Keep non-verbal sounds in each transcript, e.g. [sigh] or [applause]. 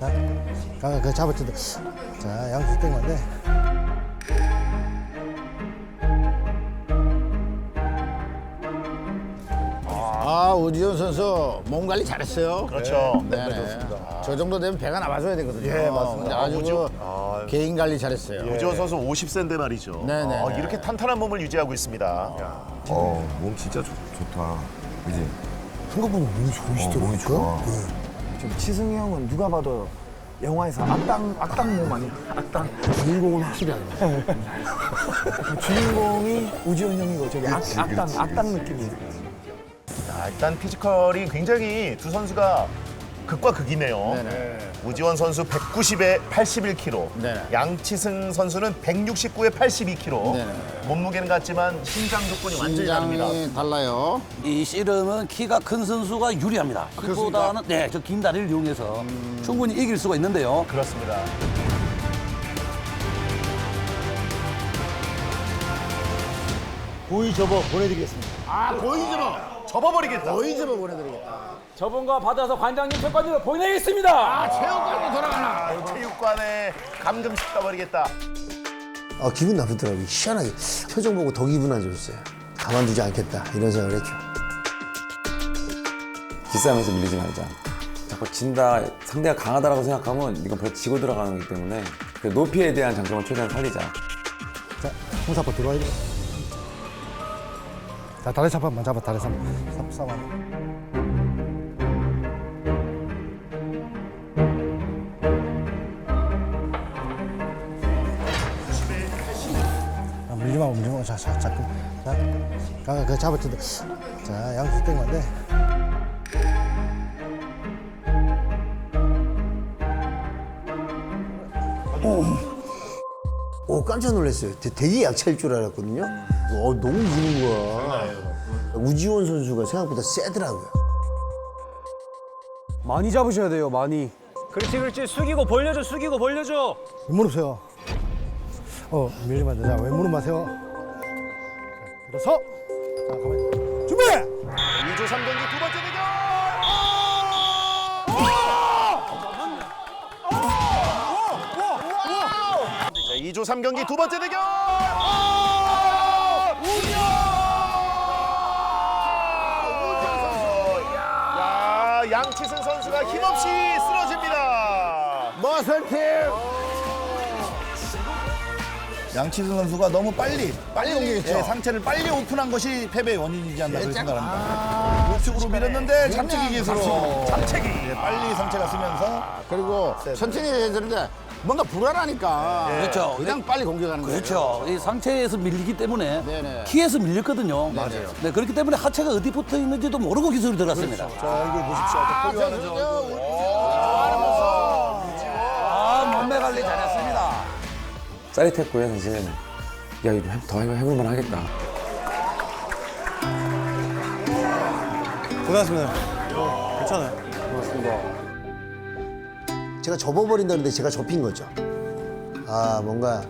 자, 가, 그 잡아주다. 자, 양수 땡만데. 아, 우지현 선수 몸 관리 잘했어요. 그렇죠. 네네. 저 정도 되면 배가 나와줘야 되거든요. 예, 맞습니다. 근데 아주 우지원- 그 아. 개인 관리 잘했어요. 우지원 선수 50세인데 말이죠. 네 네. 아, 이렇게 탄탄한 몸을 유지하고 있습니다. 어, 몸 진짜 좋, 좋다. 그지? 생각보다 몸이 어, 좋으시더라고요. 몸이 좋아. 좀 치승이 형은 누가 봐도 영화에서 악당 악당 몸 아니 악당. 주인공은 확실히 아니에요. [laughs] 주인공이 우지원 형이고 저기 악, 악당 악당 느낌이. 자, 일단 피지컬이 굉장히 두 선수가 극과 극이네요. 네네. 우지원 선수 190에 81kg, 네네. 양치승 선수는 169에 82kg. 네네. 몸무게는 같지만 신장 조건이 완전히 다릅니다. 신장이 달라요. 이 씨름은 키가 큰 선수가 유리합니다. 키보다는 네, 저 긴 다리를 이용해서 충분히 이길 수가 있는데요. 그렇습니다. 고의 접어 보내드리겠습니다. 아, 고의 접어 접어버리겠다. 고의 접어 보내드리겠다. 저분 과 받아서 관장님 채권으로 보내겠습니다. 아, 체육관으로 돌아가나. 체육관에 감금 시켜 버리겠다. 아, 기분 나쁘더라고요. 희한하게. 표정 보고 더 기분 안 좋았어요. 가만두지 않겠다. 이런 생각을 했죠. 기싸움에서 밀리지 말자. 자꾸 진다, 상대가 강하다라고 생각하면 이건 벌써 지고 들어가는 거기 때문에 그 높이에 대한 장점을 최대한 살리자. 자, 홍사포 들어와야 돼. 자, 다리 잡아만 잡아, 다리 잡아. 잡, 잡아. 아, 밀지 마, 밀지 마. 자, 자, 자꾸. 자, 가, 그 잡아주다. 자, 양수 땡만데. 오, 깜짝 놀랐어요. 되- 되게 약체일 줄 알았거든요. 어, 너무 무는 거야. 우지원 선수가 생각보다 세더라고요. 많이 잡으셔야 돼요 많이 그렇지 그렇지 숙이고 벌려줘 숙이고 벌려줘. 무릎 세워. 어, 밀지 마. 자, 왼무릎 마세요. 자, 일어서. 자, 가만히. 준비! 2조 3경기 두 번째 2조 3경기 두 번째 대결. 우지원! 우지원 선수. 야, 양치승 선수가 힘없이 쓰러집니다. 머슬팀! 양치승 선수가 너무 빨리 빨리? 예, 상체를 빨리 오픈한 것이 패배의 원인이지 않나 그렇게 생각합니다. 우측으로 밀었는데 잡채기 기술로 잡채기. 예, 빨리 상체가 쓰면서 그리고 천천히 해야 되는데 뭔가 불안하니까 그렇죠. 그냥 빨리 공격하는 거예요. 그렇죠. 이 상체에서 밀리기 때문에 네네. 키에서 밀렸거든요. 맞아요. 네, 그렇기 때문에 하체가 어디 붙어 있는지도 모르고 기술이 들어갔습니다. 자 이거 보십시오. 아, 저, 저 저, 아, 몸매 관리 잘했습니다. 짜릿했고요, 사실. 야, 이거 해- 더 해볼- 해볼만 하겠다. 고생하셨습니다 괜찮아요 제가 접어버린다 는데 제가 접힌 거죠. 아, 뭔가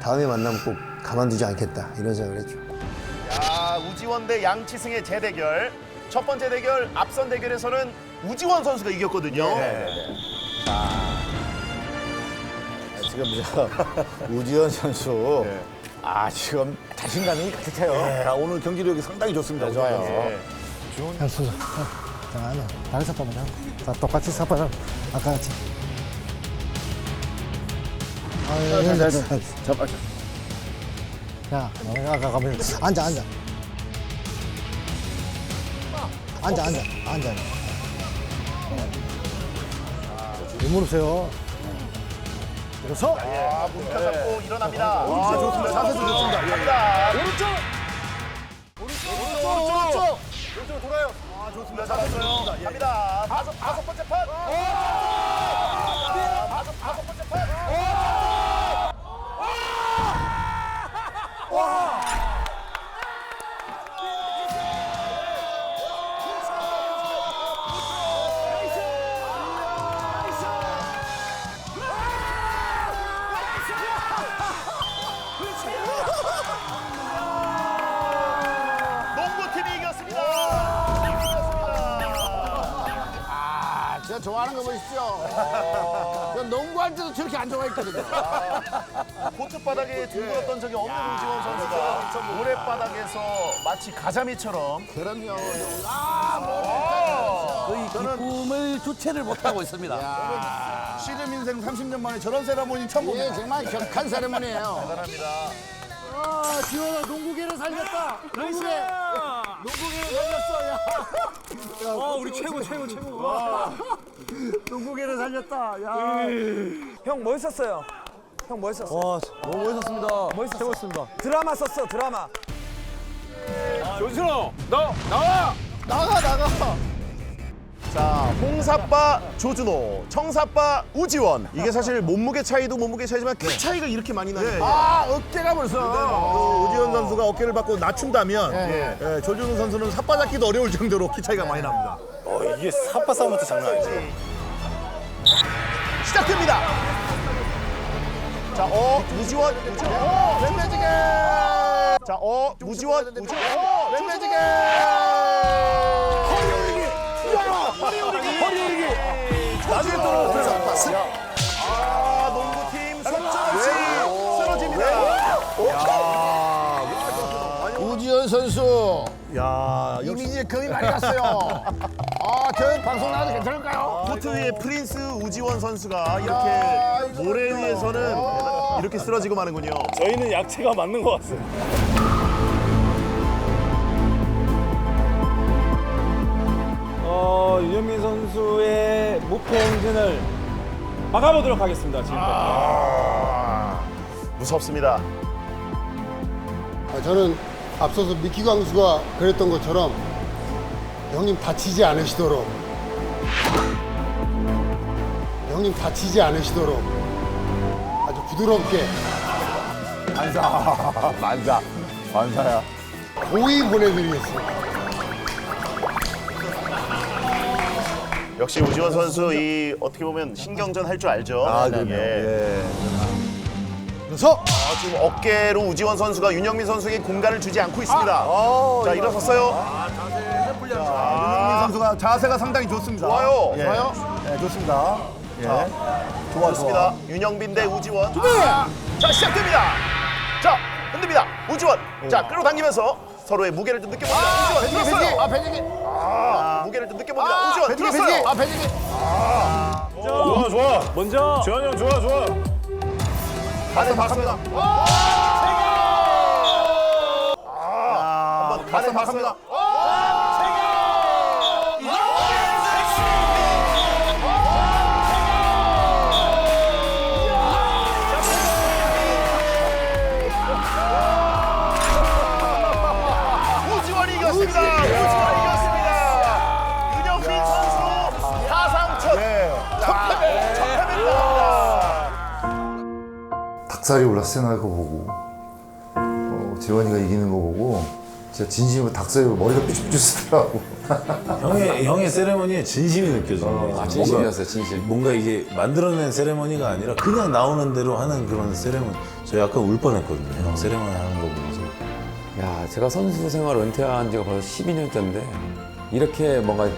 다음에 만나면 꼭 가만두지 않겠다. 이런 생각을 했죠. 야, 우지원 대 양치승의 재대결. 첫 번째 대결 앞선 대결에서는 우지원 선수가 이겼거든요. 지금 저 [laughs] 우지현 선수 네. 아 지금 자신감이 가득해요. 예, 오늘 경기력이 상당히 좋습니다. 좋아요. 예. 하나 다리 사파만 잡고 자 똑같이 사파를 아까 같이 아, 잡아 자 어, 아까 가면 앉아 앉아 앉아 앉아 앉아 이 무릎 세요 일어서 아, 무릎 잡고 일어납니다. 아, 좋습니다. 자세도 좋습니다. 갑니다. 오른쪽. 오른쪽, 오른쪽, 오른쪽. 오른쪽 돌아요. 아, 좋습니다. 잡았어요. 갑니다. 다섯, 번째 판. 다 좋아하는 거 보십시오. 할 때도 저렇게 안 좋아했거든요. 코트 바닥에 둥그었던 적이 없는 우지원 선수가 모래바닥에서 마치 가자미처럼 그럼요. 거의 기쁨을 주체를 못하고 있습니다. 씨름 인생 30년 만에 저런 세라모니 처음 봅니다. 예, 정말 격한 세레머니예요. 대단합니다. 아, 지원아 농구계를 살렸다. 농구계. 농구계를 살렸어. 야. 아 우리 최고 최고 최고. 농구계를 [laughs] 살렸다. 야. 형 멋있었어요. 형 멋있었어. 와 너무 멋있었습니다. 멋있었어. 최고였습니다. 드라마 썼어 드라마. 조준호 너 나와. 나가 나가. 자, 홍사빠 조준호, 청사빠 우지원. 이게 사실 몸무게 차이도 몸무게 차이지만 키 차이가 이렇게 많이 나니까. 아 어깨가 벌써. 그 오지원 선수가 어깨를 받고 낮춘다면 예, 조준호 선수는 삿바 잡기도 어려울 정도로 키 차이가 많이 납니다. 이게 사빠 싸움부터 장난 아니죠. 시작됩니다. 자, 어, 우지원, 우지원, 어, 왼매지게. 자, 어, 우지원, 우지원, 어, 왼매지게. 허리 오르기, 허리 오르기. 나중에 또 아, 농구팀 손정치 쓰러집니다. 우지현 선수 야, 역시 이미지에 금이 많이 갔어요. 아, 저 방송 나가도 괜찮을까요? 코트 위에 프린스 우지원 선수가 이렇게 모래 위에서는 이렇게 쓰러지고 마는군요. 저희는 약체가 맞는 것 같습니다. 어 유현민 선수의 무패 행진을 막아보도록 하겠습니다. 지금까지. 무섭습니다. 아, 저는 앞서서 미키 광수가 그랬던 것처럼 형님 다치지 않으시도록 형님 다치지 않으시도록 아주 부드럽게 만사, 만사, 만사야. 고이 보내드리겠습니다. 역시 우지원 선수 이 어떻게 보면 신경전 할 줄 알죠. 아, 예. 그래서 아, 지금 어깨로 우지원 선수가 윤영민 선수에게 공간을 주지 않고 있습니다. 자, 일어섰어요. 윤영민 선수가 자세가 상당히 좋습니다. 좋아요. 예. 좋아요. 네, 좋습니다. 예. 좋아, 좋습니다. 윤영빈 대 우지원. 자, 시작됩니다. 자, 흔듭니다. 우지원. 자, 끌어당기면서 서로의 무게를 좀 느껴봅니다. 우지원 들었어요. 아, 배지기. 아, 무게를 좀 느껴봅니다. 우지원 배지기, 들었어요. 배지기. 아, 배지기. 좋아 좋아. 먼저 재환이 형 좋아 좋아. 가슴 박습니다. 아, 한번 가슴 박습니다. 닭살이 올라서 생각해 보고 어, 지원이가 이기는 거 보고 진짜 진심으로 닭살이 머리가 삐죽삐죽 [laughs] 형의 형의 세레머니에 진심이 느껴져요. 아, 진심이었어요, 진심. 뭔가 이게 만들어낸 세레머니가 아니라 그냥 나오는 대로 하는 그런 세레머니. 저 약간 울 뻔했거든요. 형 세레머니 하는 거 보면서. 야, 제가 선수 생활 은퇴한 지가 벌써 12년째인데 이렇게 뭔가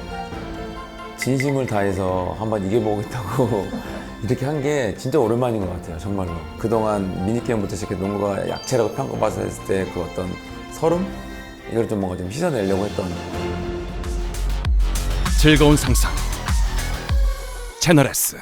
진심을 다해서 한번 이겨보겠다고 이렇게 한 게 진짜 오랜만인 것 같아요, 정말로. 그동안 미니게임부터 시작해 농구가 약체라고 평가받았을 때 그 어떤 서름? 이걸 좀 뭔가 좀 씻어내려고 했던 즐거운 상상 채널 S